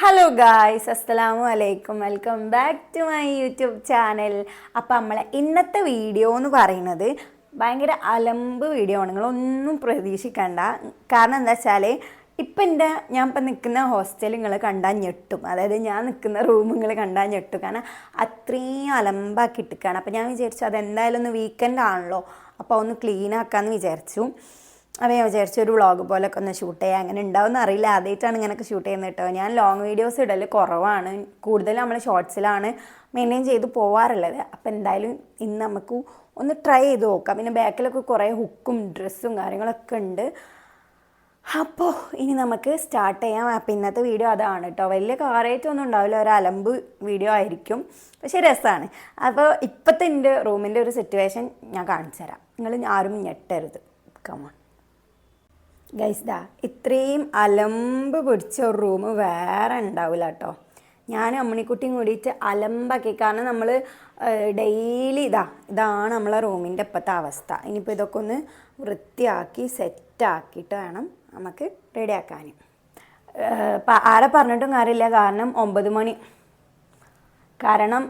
Hello guys അസ്സലാമു അലൈക്കും welcome back to my YouTube channel അപ്പോൾ നമ്മളെ ഇന്നത്തെ വീഡിയോ എന്ന് പറയുന്നത് ഭയങ്കര അലമ്പ് വീഡിയോ ആണ്. നിങ്ങളൊന്നും പ്രതീക്ഷിക്കണ്ട. കാരണം എന്താ വെച്ചാൽ ഇപ്പം എന്റെ ഞാൻ ഇപ്പം നിൽക്കുന്ന ഹോസ്റ്റൽ നിങ്ങൾ കണ്ടാൽ ഞെട്ടും. അതായത് ഞാൻ നിൽക്കുന്ന റൂം നിങ്ങൾ കണ്ടാൽ ഞെട്ടും. കാരണം അത്രയും അലമ്പാക്കി ഇട്ടിക്കാണ് അപ്പോൾ ഞാൻ വിചാരിച്ചു അതെന്തായാലും ഒന്ന് വീക്കെൻഡ് ആണല്ലോ. അപ്പോൾ ഒന്ന് ക്ലീൻ ആക്കാമെന്ന് വിചാരിച്ചു. അപ്പോൾ ഞാൻ വിചാരിച്ചു ഒരു വ്ളോഗ് പോലൊക്കെ ഒന്ന് ഷൂട്ട് ചെയ്യാം. അങ്ങനെ ഉണ്ടാവുമെന്ന് അറിയില്ല. ആദ്യമായിട്ടാണ് ഇങ്ങനെയൊക്കെ ഷൂട്ട് ചെയ്യുന്നത് കേട്ടോ. ഞാൻ ലോങ് വീഡിയോസ് ഇടൽ കുറവാണ്. കൂടുതലും നമ്മൾ ഷോർട്സിലാണ് മെയിന്റെയിൻ ചെയ്ത് പോവാറുള്ളത്. അപ്പോൾ എന്തായാലും ഇന്ന് നമുക്ക് ഒന്ന് ട്രൈ ചെയ്ത് നോക്കാം. പിന്നെ ബാക്കിലൊക്കെ കുറേ ഹുക്കും ഡ്രസ്സും കാര്യങ്ങളൊക്കെ ഉണ്ട്. അപ്പോൾ ഇനി നമുക്ക് സ്റ്റാർട്ട് ചെയ്യാം. അപ്പോൾ ഇന്നത്തെ വീഡിയോ അതാണ് കേട്ടോ. വലിയ കാറേറ്റൊന്നും ഉണ്ടാവില്ല. ഒരു അലമ്പ് വീഡിയോ ആയിരിക്കും. പക്ഷേ രസമാണ് അപ്പോൾ ഇപ്പോഴത്തെ എന്റെ റൂമിന്റെ ഒരു സിറ്റുവേഷൻ ഞാൻ കാണിച്ചു തരാം. നിങ്ങൾ ആരും ഞെട്ടരുത്. കമോൺ ഗൈസ് ദാ ഇത്രയും അലമ്പ് പിടിച്ച ഒരു റൂം വേറെ ഉണ്ടാവില്ല കേട്ടോ ഞാൻ അമ്മണിക്കുട്ടിയും കൂടിയിട്ട് അലമ്പാക്കി. കാരണം നമ്മൾ ഡെയിലി ഇതാ ഇതാണ് നമ്മളെ റൂമിന്റെ ഇപ്പോഴത്തെ അവസ്ഥ. ഇനിയിപ്പോൾ ഇതൊക്കെ ഒന്ന് വൃത്തിയാക്കി സെറ്റാക്കിയിട്ട് വേണം നമുക്ക് റെഡിയാക്കാൻ ആരെ പറഞ്ഞിട്ടും കാര്യമില്ല. കാരണം ഒമ്പത് മണി. കാരണം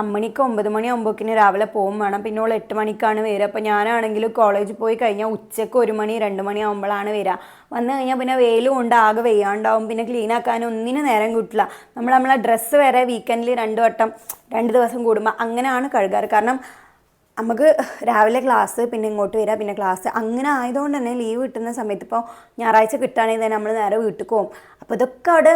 അമ്മണിക്ക് ഒമ്പത് മണി ഒമ്പതിന് രാവിലെ പോകും വേണം. പിന്നെ ഓൾ എട്ട് മണിക്കാണ് വരിക. അപ്പോൾ ഞാനാണെങ്കിലും കോളേജിൽ പോയി കഴിഞ്ഞാൽ ഉച്ചയ്ക്ക് ഒരു മണി രണ്ട് മണി ആകുമ്പോഴാണ് വരിക. വന്നു കഴിഞ്ഞാൽ പിന്നെ വെയിൽ കൊണ്ട് ആകെ വെയ്യാണ്ടാവും. പിന്നെ ക്ലീൻ ആക്കാൻ ഒന്നിനും നേരം കിട്ടില്ല. നമ്മൾ നമ്മളെ ഡ്രസ്സ് വരെ വീക്കെൻഡിൽ രണ്ട് വട്ടം രണ്ട് ദിവസം കൂടുമ്പോൾ അങ്ങനെയാണ് കഴുകാറ്. കാരണം നമുക്ക് രാവിലെ ക്ലാസ് പിന്നെ ഇങ്ങോട്ട് വരിക പിന്നെ ക്ലാസ് അങ്ങനെ ആയതുകൊണ്ട് തന്നെ ലീവ് കിട്ടുന്ന സമയത്ത് ഇപ്പോൾ ഞായറാഴ്ച കിട്ടുകയാണെങ്കിൽ തന്നെ നമ്മൾ നേരെ വീട്ടിൽ പോകും അപ്പോൾ ഇതൊക്കെ അവിടെ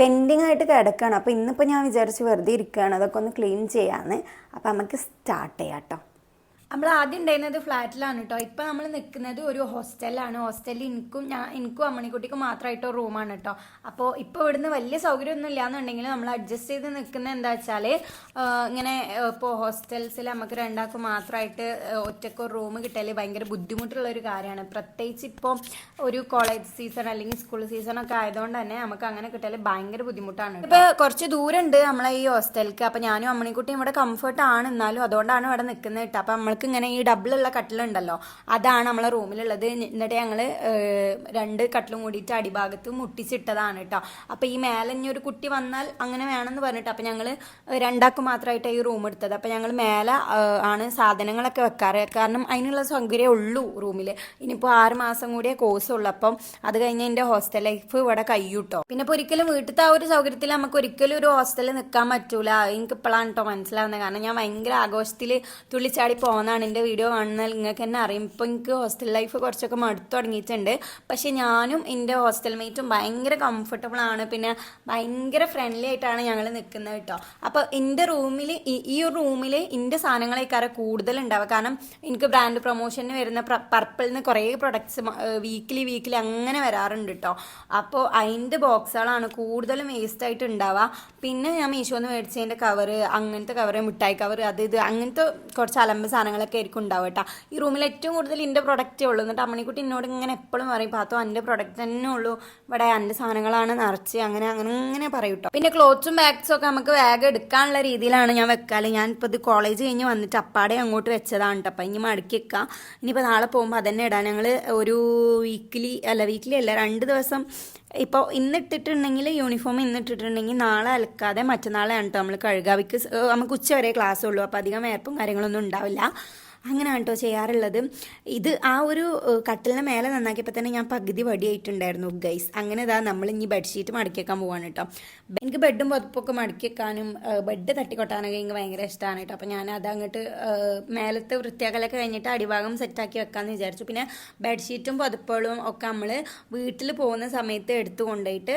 പെൻഡിങ് ആയിട്ട് കിടക്കുകയാണ് അപ്പോൾ ഇന്നിപ്പോൾ ഞാൻ വിചാരിച്ച് വെറുതെ ഇരിക്കുകയാണ്. അതൊക്കെ ഒന്ന് ക്ലീൻ ചെയ്യാമെന്ന് അപ്പോൾ നമുക്ക് സ്റ്റാർട്ട് ചെയ്യാം കേട്ടോ നമ്മൾ ആദ്യം ഉണ്ടായിരുന്നത് ഫ്ലാറ്റിലാണ് കേട്ടോ ഇപ്പം നമ്മൾ നിൽക്കുന്നത് ഒരു ഹോസ്റ്റലിലാണ്. ഹോസ്റ്റലിൽ എനിക്കും ഞാൻ എനിക്കും അമ്മണിക്കുട്ടിക്കും മാത്രമായിട്ടോ റൂമാണ് കേട്ടോ അപ്പോൾ ഇപ്പോൾ ഇവിടുന്ന് വലിയ സൗകര്യമൊന്നും ഇല്ലാന്നുണ്ടെങ്കിൽ നമ്മൾ അഡ്ജസ്റ്റ് ചെയ്ത് നിൽക്കുന്ന എന്താ വെച്ചാൽ ഇങ്ങനെ ഇപ്പോൾ ഹോസ്റ്റൽസിൽ നമുക്ക് രണ്ടാൾക്കും മാത്രമായിട്ട് ഒറ്റക്കോ റൂം കിട്ടിയാൽ ഭയങ്കര ബുദ്ധിമുട്ടുള്ള ഒരു കാര്യമാണ്. പ്രത്യേകിച്ച് ഇപ്പോൾ ഒരു കോളേജ് സീസൺ അല്ലെങ്കിൽ സ്കൂൾ സീസൺ ഒക്കെ ആയതുകൊണ്ട് തന്നെ നമുക്ക് അങ്ങനെ കിട്ടിയാൽ ഭയങ്കര ബുദ്ധിമുട്ടാണ് ഇപ്പോൾ കുറച്ച് ദൂരമുണ്ട് നമ്മളെ ഈ ഹോസ്റ്റലിലേക്ക് അപ്പോൾ ഞാനും അമ്മണിക്കുട്ടിയും ഇവിടെ കംഫർട്ടാണ് എന്നാലും അതുകൊണ്ടാണ് ഇവിടെ നിൽക്കുന്നത് കേട്ടോ. അപ്പോൾ നമ്മൾക്ക് ഇങ്ങനെ ഈ ഡബിളുള്ള കട്ടിലുണ്ടല്ലോ അതാണ് നമ്മളെ റൂമിലുള്ളത്. എന്നിട്ട് ഞങ്ങൾ രണ്ട് കട്ടിലും കൂടിയിട്ട് അടിഭാഗത്ത് മുട്ടിച്ചിട്ടതാണ് കേട്ടോ അപ്പോൾ ഈ മേലെ ഇനി ഒരു കുട്ടി വന്നാൽ അങ്ങനെ വേണമെന്ന് പറഞ്ഞിട്ട് അപ്പോൾ ഞങ്ങൾ രണ്ടാൾക്ക് മാത്രമായിട്ട് ഈ റൂം എടുത്തത്. അപ്പോൾ ഞങ്ങൾ മേലെ ആണ് സാധനങ്ങളൊക്കെ വെക്കാറ്. കാരണം അതിനുള്ള സൗകര്യം ഉള്ളൂ റൂമിൽ ഇനിയിപ്പോൾ ആറ് മാസം കൂടിയേ കോഴ്സ് ഉള്ളൂ. അപ്പം അത് കഴിഞ്ഞ് എന്റെ ഹോസ്റ്റൽ ലൈഫ് ഇവിടെ കയ്യൂട്ടോ പിന്നെ ഇപ്പോൾ ഒരിക്കലും വീട്ടിലത്തെ ആ ഒരു സൗകര്യത്തിൽ നമുക്ക് ഒരിക്കലും ഒരു ഹോസ്റ്റലിൽ നിൽക്കാൻ പറ്റൂല. എനിക്ക് ഇപ്പോഴാണ് കേട്ടോ മനസ്സിലാവുന്നത്. കാരണം ഞാൻ ഭയങ്കര ആഘോഷത്തിൽ തുള്ളിച്ചാടി പോകുന്നതാണ് എന്റെ വീഡിയോ കാണുന്നത്. നിങ്ങൾക്ക് എന്നെ അറിയും. ഇപ്പോൾ എനിക്ക് ഹോസ്റ്റൽ ലൈഫ് കുറച്ചൊക്കെ മടുത്തു തുടങ്ങിയിട്ടുണ്ട്. പക്ഷേ ഞാനും എന്റെ ഹോസ്റ്റൽ മേറ്റും ഭയങ്കര കംഫർട്ടബിൾ ആണ്. പിന്നെ ഭയങ്കര ഫ്രണ്ട്ലി ആയിട്ടാണ് ഞങ്ങൾ നിൽക്കുന്നത് കേട്ടോ. അപ്പോൾ എന്റെ റൂമിൽ ഈ റൂമിൽ എന്റെ സാധനങ്ങളേക്കാരെ കൂടുതൽ ഉണ്ടാവുക. കാരണം എനിക്ക് ബ്രാൻഡ് പ്രൊമോഷന് വരുന്ന പർപ്പിൾ നിന്ന് കുറേ പ്രൊഡക്ട്സ് വീക്കിലി വീക്കിലി അങ്ങനെ വരാറുണ്ട് കേട്ടോ. അപ്പോൾ അതിന്റെ ബോക്സുകളാണ് കൂടുതലും വേസ്റ്റ് ആയിട്ട് ഉണ്ടാവുക. പിന്നെ ഞാൻ മീഷോന്ന് മേടിച്ചതിന്റെ കവറ് അങ്ങനത്തെ കവറ് മിഠായി കവറ് അത് ഇത് അങ്ങനത്തെ കുറച്ച് അലമ്പ് സാധനങ്ങളൊക്കെ ആയിരിക്കും ഉണ്ടാവുക കേട്ടോ. ഈ റൂമിൽ ഏറ്റവും കൂടുതൽ എന്റെ പ്രൊഡക്റ്റേ ഉള്ളൂ. എന്നിട്ട് അമ്മണിക്കുട്ടി എന്നോട് ഇങ്ങനെ എപ്പോഴും പറയും പാത്തോ എന്റെ പ്രൊഡക്റ്റ് തന്നെ ഉള്ളൂ. ഇവിടെ എന്റെ സാധനങ്ങളാണ് നിറച്ച്. അങ്ങനെ അങ്ങനെ ഇങ്ങനെ പറയും കേട്ടോ. പിന്നെ ക്ലോത്ത്സും ബാഗ്സും ഒക്കെ നമുക്ക് വേഗം എടുക്കാനുള്ള രീതിയിലാണ് ഞാൻ വെക്കാൽ ഞാൻ ഇപ്പോൾ ഇത് കോളേജ് കഴിഞ്ഞ് വന്നിട്ട് അപ്പാടെ അങ്ങോട്ട് വെച്ചതാണ് കേട്ടോ. അപ്പം ഇനി മടക്കി വെക്കാം. ഇനിയിപ്പോൾ നാളെ പോകുമ്പോൾ അതന്നെ ഇടാം. ഞങ്ങൾ ഒരു വീക്കിലി അല്ല വീക്കിലി അല്ല രണ്ട് ദിവസം ഇപ്പോൾ ഇന്നിട്ടിട്ടുണ്ടെങ്കിൽ യൂണിഫോം ഇന്നിട്ടിട്ടുണ്ടെങ്കിൽ നാളെ അലക്കാതെ മറ്റന്നാളെയാണ് കേട്ടോ നമ്മൾ സ്- നമുക്ക് ഉച്ച വരെ ക്ലാസ് ഉള്ളൂ. അപ്പോൾ അധികം വേർപ്പും കാര്യങ്ങളൊന്നും ഉണ്ടാവില്ല. അങ്ങനെയാണ് കേട്ടോ ചെയ്യാറുള്ളത്. ഇത് ആ ഒരു കട്ടിലിന് മേലെ നന്നാക്കിയപ്പോൾ തന്നെ ഞാൻ പകുതി വടിയായിട്ടുണ്ടായിരുന്നു ഗൈസ് അങ്ങനെ ഇതാ നമ്മൾ ഇനി ബെഡ്ഷീറ്റ് മടക്കിയേക്കാൻ പോവാണ് കേട്ടോ എനിക്ക് ബെഡും പുതപ്പൊക്കെ മടക്കിയേക്കാനും ബെഡ് തട്ടി ബെഡ് തട്ടിക്കൊട്ടാനൊക്കെ എനിക്ക് ഭയങ്കര ഇഷ്ടമാണ് കേട്ടോ അപ്പോൾ ഞാൻ അത് അങ്ങോട്ട് മേലത്തെ വൃത്തിയാക്കലൊക്കെ കഴിഞ്ഞിട്ട് അടിഭാഗം സെറ്റാക്കി വെക്കാമെന്ന് വിചാരിച്ചു. പിന്നെ ബെഡ്ഷീറ്റും പുതപ്പുകളും ഒക്കെ നമ്മൾ വീട്ടിൽ പോകുന്ന സമയത്ത് എടുത്തു കൊണ്ടുപോയിട്ട്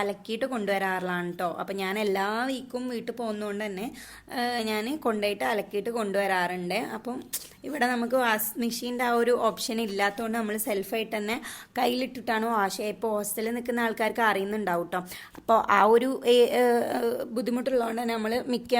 അലക്കിയിട്ട് കൊണ്ടുവരാറുള്ളതാണ് കേട്ടോ അപ്പോൾ ഞാൻ എല്ലാ വീക്കും വീട്ടിൽ പോകുന്നതുകൊണ്ട് തന്നെ ഞാൻ കൊണ്ടുപോയിട്ട് അലക്കിയിട്ട് കൊണ്ടുവരാറുണ്ട്. അപ്പം ഇവിടെ നമുക്ക് വാഷ് മെഷീന്റെ ആ ഒരു ഓപ്ഷൻ ഇല്ലാത്തതുകൊണ്ട് നമ്മൾ സെൽഫായിട്ട് തന്നെ കയ്യിലിട്ടിട്ടാണ് വാഷ് ചെയ്യുക. ഇപ്പോൾ ഹോസ്റ്റലിൽ നിൽക്കുന്ന ആൾക്കാർക്ക് അറിയുന്നുണ്ടാവും കേട്ടോ അപ്പോൾ ആ ഒരു ബുദ്ധിമുട്ടുള്ളതുകൊണ്ട് തന്നെ നമ്മൾ മിക്ക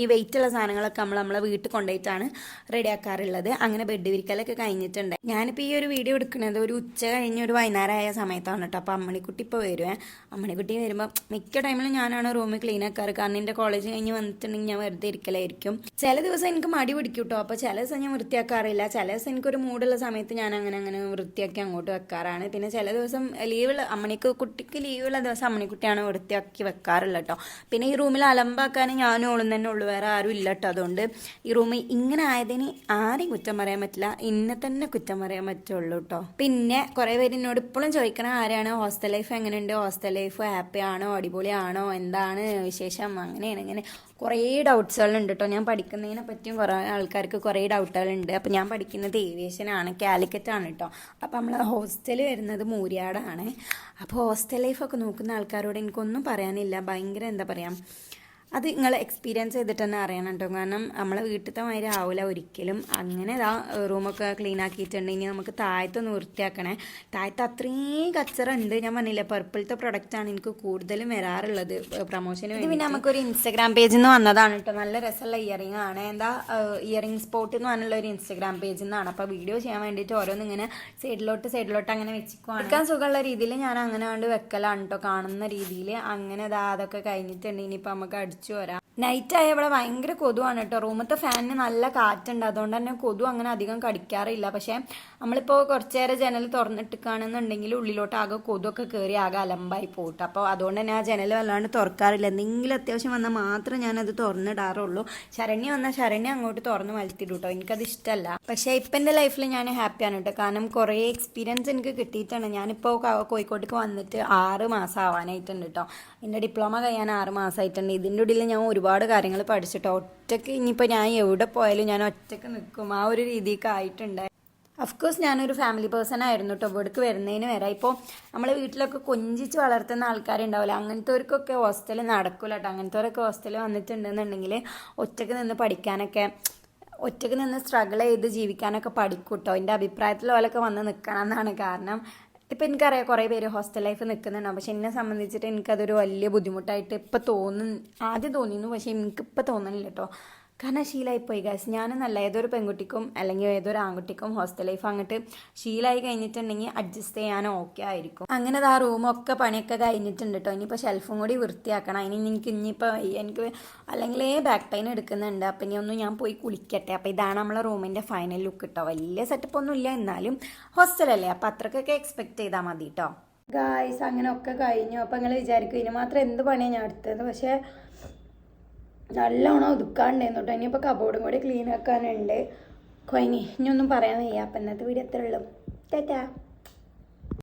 ഈ ഈ വെയിറ്റുള്ള സാധനങ്ങളൊക്കെ നമ്മൾ നമ്മളെ വീട്ടിൽ കൊണ്ടുപോയിട്ടാണ് റെഡിയാക്കാറുള്ളത് അങ്ങനെ ബെഡ് വിരിക്കലൊക്കെ കഴിഞ്ഞിട്ടുണ്ട്. ഞാനിപ്പോൾ ഈ ഒരു വീഡിയോ എടുക്കുന്നത് ഒരു ഉച്ച കഴിഞ്ഞ് ഒരു വൈകുന്നേരമായ സമയത്താണ് കേട്ടോ അപ്പോൾ അമ്മണിക്കുട്ടി ഇപ്പോൾ വരുവേ. അമ്മണിക്കുട്ടി വരുമ്പോൾ മിക്ക ടൈമിലും ഞാനാണ് റൂം ക്ലീൻ ആക്കാറ്. കാരണം എന്റെ കോളേജ് കഴിഞ്ഞ് വന്നിട്ടുണ്ടെങ്കിൽ ഞാൻ വെറുതെ ഇരിക്കലായിരിക്കും. ചില ദിവസം എനിക്ക് മടി പിടിക്കും കേട്ടോ അപ്പോൾ ചില ദിവസം ഞാൻ വൃത്തിയാക്കാറില്ല. ചില ദിവസം എനിക്കൊരു മൂടുള്ള സമയത്ത് ഞാൻ അങ്ങനെ അങ്ങനെ വൃത്തിയാക്കി അങ്ങോട്ട് വെക്കാറാണ്. പിന്നെ ചില ദിവസം ലീവുള്ള അമ്മണിക്ക് കുട്ടിക്ക് ലീവുള്ള ദിവസം അമ്മണിക്കുട്ടിയാണ് വൃത്തിയാക്കി വെക്കാറുള്ളത് കേട്ടോ. പിന്നെ ഈ റൂമിൽ അലമ്പാക്കാൻ ഞാനും ഓളും തന്നെ ഉള്ളു. വേറെ ആരും ഇല്ല കേട്ടോ അതുകൊണ്ട് ഈ റൂം ഇങ്ങനെ ആയതിന് ആരെയും കുറ്റം പറയാൻ പറ്റില്ല. ഇന്നെ തന്നെ കുറ്റം പറയാൻ പറ്റുള്ളൂ കേട്ടോ. പിന്നെ കുറേ പേര് എന്നോട് ഇപ്പോഴും ചോദിക്കണ ആരാണ്? ഹോസ്റ്റൽ ലൈഫ് എങ്ങനെയുണ്ട്? ഹോസ്റ്റൽ ലൈഫ് ഹാപ്പി ആണോ? അടിപൊളിയാണോ? എന്താണ് വിശേഷം? അങ്ങനെയാണ് ഇങ്ങനെ കുറേ ഡൗട്ട്സുകളുണ്ട് കേട്ടോ. ഞാൻ പഠിക്കുന്നതിനെ പറ്റിയും കുറേ ആൾക്കാർക്ക് കുറേ ഡൗട്ടുകളുണ്ട് അപ്പോൾ ഞാൻ പഠിക്കുന്നത് ഏവിയേഷനാണ് കാലിക്കറ്റ് ആണ് കേട്ടോ അപ്പോൾ നമ്മൾ ഹോസ്റ്റൽ വരുന്നത് മൂര്യാടാണ്. അപ്പോൾ ഹോസ്റ്റൽ ലൈഫൊക്കെ നോക്കുന്ന ആൾക്കാരോട് എനിക്കൊന്നും പറയാനില്ല. ഭയങ്കര എന്താ പറയുക അത് നിങ്ങൾ എക്സ്പീരിയൻസ് ചെയ്തിട്ട് തന്നെ അറിയണം കേട്ടോ. കാരണം നമ്മളെ വീട്ടിലത്തെ മാതിരി ആവില്ല ഒരിക്കലും. അങ്ങനെ ഇതാ റൂമൊക്കെ ക്ലീൻ ആക്കിയിട്ടുണ്ടെങ്കിൽ നമുക്ക് താഴത്തൊന്ന് വൃത്തിയാക്കണേ. താഴത്ത് അത്രയും കച്ചറ ഉണ്ട് ഞാൻ പറഞ്ഞില്ലേ പർപ്പിളത്തെ പ്രൊഡക്റ്റാണ് എനിക്ക് കൂടുതലും വരാറുള്ളത് പ്രൊമോഷന് വേണ്ടി പിന്നെ നമുക്കൊരു ഇൻസ്റ്റാഗ്രാം പേജിൽ നിന്ന് വന്നതാണ് കേട്ടോ. നല്ല രസമുള്ള ഇയറിംഗ് ആണ്. എന്താ ഇയറിംഗ് സ്പോട്ട് എന്ന് പറഞ്ഞുള്ള ഒരു ഇൻസ്റ്റാഗ്രാം പേജിൽ നിന്നാണ് അപ്പോൾ വീഡിയോ ചെയ്യാൻ വേണ്ടിയിട്ട് ഓരോന്ന് ഇങ്ങനെ സൈഡിലോട്ട് സൈഡിലോട്ട് അങ്ങനെ വെച്ചിക്കുവാണ്. എടുക്കാൻ സുഖമുള്ള രീതിയിൽ ഞാൻ അങ്ങനെ കൊണ്ട് വെക്കലാണ് കേട്ടോ. കാണുന്ന രീതിയിൽ അങ്ങനെ അതാ അതൊക്കെ കഴിഞ്ഞിട്ടുണ്ട്. ഇനിയിപ്പോൾ നമുക്ക് അടിച്ചു വരാം നൈറ്റ് ആയ ഇവിടെ ഭയങ്കര കൊതുവാണ് കേട്ടോ റൂമത്തെ ഫാനിന് നല്ല കാറ്റുണ്ട്. അതുകൊണ്ട് തന്നെ കൊതു അങ്ങനെ അധികം കടിക്കാറില്ല. പക്ഷേ നമ്മളിപ്പോൾ കുറച്ച് നേരം ജനൽ തുറന്നിട്ടിക്കാണെന്നുണ്ടെങ്കിൽ ഉള്ളിലോട്ട് ആകെ കൊതുവൊക്കെ കയറി ആകെ അലമ്പായി പോയിട്ട്. അപ്പോൾ അതുകൊണ്ട് തന്നെ ആ ജനൽ വല്ലാണ്ട് തുറക്കാറില്ല. എന്തെങ്കിലും അത്യാവശ്യം വന്നാൽ മാത്രം ഞാനത് തുറന്നിടാറുള്ളൂ. ശരണ്യ വന്നാൽ ശരണ്യ അങ്ങോട്ട് തുറന്ന് വലിത്തിടും കേട്ടോ എനിക്കത് ഇഷ്ടമല്ല. പക്ഷേ ഇപ്പം എന്റെ ലൈഫിൽ ഞാൻ ഹാപ്പിയാണ് കേട്ടോ കാരണം കുറേ എക്സ്പീരിയൻസ് എനിക്ക് കിട്ടിയിട്ടാണ് ഞാനിപ്പോൾ കോഴിക്കോട്ടേക്ക് വന്നിട്ട് ആറ് മാസം ആവാനായിട്ടുണ്ട് കേട്ടോ എന്റെ ഡിപ്ലോമ കഴിയാൻ ആറ് മാസമായിട്ടുണ്ട്. ഇതിന്റെ ഉള്ളിൽ ഞാൻ ഒരുപാട് കാര്യങ്ങൾ പഠിച്ചിട്ട് ഒറ്റയ്ക്ക് ഇനിയിപ്പോൾ ഞാൻ എവിടെ പോയാലും ഞാൻ ഒറ്റയ്ക്ക് നിൽക്കും ആ ഒരു രീതിക്ക് ആയിട്ടുണ്ട്. അഫ്കോഴ്സ് ഞാനൊരു ഫാമിലി പേഴ്സൺ ആയിരുന്നു കേട്ടോ ഇവിടേക്ക് വരുന്നതിന് വരെ. ഇപ്പോൾ നമ്മളെ വീട്ടിലൊക്കെ കൊഞ്ചിച്ച് വളർത്തുന്ന ആൾക്കാരുണ്ടാവില്ല? അങ്ങനത്തെവർക്കൊക്കെ ഹോസ്റ്റലിൽ നടക്കില്ല കേട്ടോ അങ്ങനത്തെവരൊക്കെ ഹോസ്റ്റലിൽ വന്നിട്ടുണ്ടെന്നുണ്ടെങ്കിൽ ഒറ്റയ്ക്ക് നിന്ന് പഠിക്കാനൊക്കെ ഒറ്റയ്ക്ക് നിന്ന് സ്ട്രഗിൾ ചെയ്ത് ജീവിക്കാനൊക്കെ പഠിക്കും കേട്ടോ എന്റെ അഭിപ്രായത്തിൽ പോലൊക്കെ വന്ന് നിൽക്കണം എന്നാണ് കാരണം. ഇപ്പം എനിക്കറിയാം കുറേ പേര് ഹോസ്റ്റൽ ലൈഫ് നിൽക്കുന്നുണ്ടാവും പക്ഷെ എന്നെ സംബന്ധിച്ചിട്ട് എനിക്കതൊരു വലിയ ബുദ്ധിമുട്ടായിട്ട് ഇപ്പം തോന്നുന്നു ആദ്യം തോന്നിയിരുന്നു പക്ഷെ എനിക്കിപ്പോൾ തോന്നുന്നില്ല കേട്ടോ കാരണം ശീലമായിപ്പോയി ഗാസ് ഞാനെന്നല്ല ഏതൊരു പെൺകുട്ടിക്കും അല്ലെങ്കിൽ ഏതൊരു ആൺകുട്ടിക്കും ഹോസ്റ്റൽ ലൈഫ് അങ്ങോട്ട് ശീലമായി കഴിഞ്ഞിട്ടുണ്ടെങ്കിൽ അഡ്ജസ്റ്റ് ചെയ്യാൻ ഓക്കെ ആയിരിക്കും. അങ്ങനെ ആ റൂമൊക്കെ പണിയൊക്കെ കഴിഞ്ഞിട്ടുണ്ട് കേട്ടോ ഇനിയിപ്പോൾ ഷെൽഫും കൂടി വൃത്തിയാക്കണം. അതിന് എനിക്ക് ഇനിയിപ്പോൾ എനിക്ക് അല്ലെങ്കിൽ ബാക്ക് പെയിൻ എടുക്കുന്നുണ്ട്. അപ്പം ഇനി ഒന്ന് ഞാൻ പോയി കുളിക്കട്ടെ. അപ്പോൾ ഇതാണ് നമ്മളെ റൂമിന്റെ ഫൈനൽ ലുക്ക് കേട്ടോ വലിയ സെറ്റപ്പ് ഒന്നും ഇല്ല. എന്നാലും ഹോസ്റ്റലല്ലേ അപ്പം അത്രക്കൊക്കെ എക്സ്പെക്ട് ചെയ്താൽ മതി കേട്ടോ ഗായ്സ് അങ്ങനെയൊക്കെ കഴിഞ്ഞു. അപ്പം നിങ്ങൾ വിചാരിക്കും ഇനി മാത്രം എന്ത് പണിയാണ് ഞാൻ എടുത്തത്? പക്ഷേ നല്ലോണം ഒതുക്കാണ്ടായിരുന്നു കേട്ടോ ഇനിയിപ്പോൾ കബോർഡും കൂടി ക്ലീൻ ആക്കാനുണ്ട്. കൊയിനി ഇനിയൊന്നും പറയാൻ വയ്യ. അപ്പം ഇന്നത്തെ വീഡിയോ എത്ര ഉള്ളൂ. ടാറ്റാ.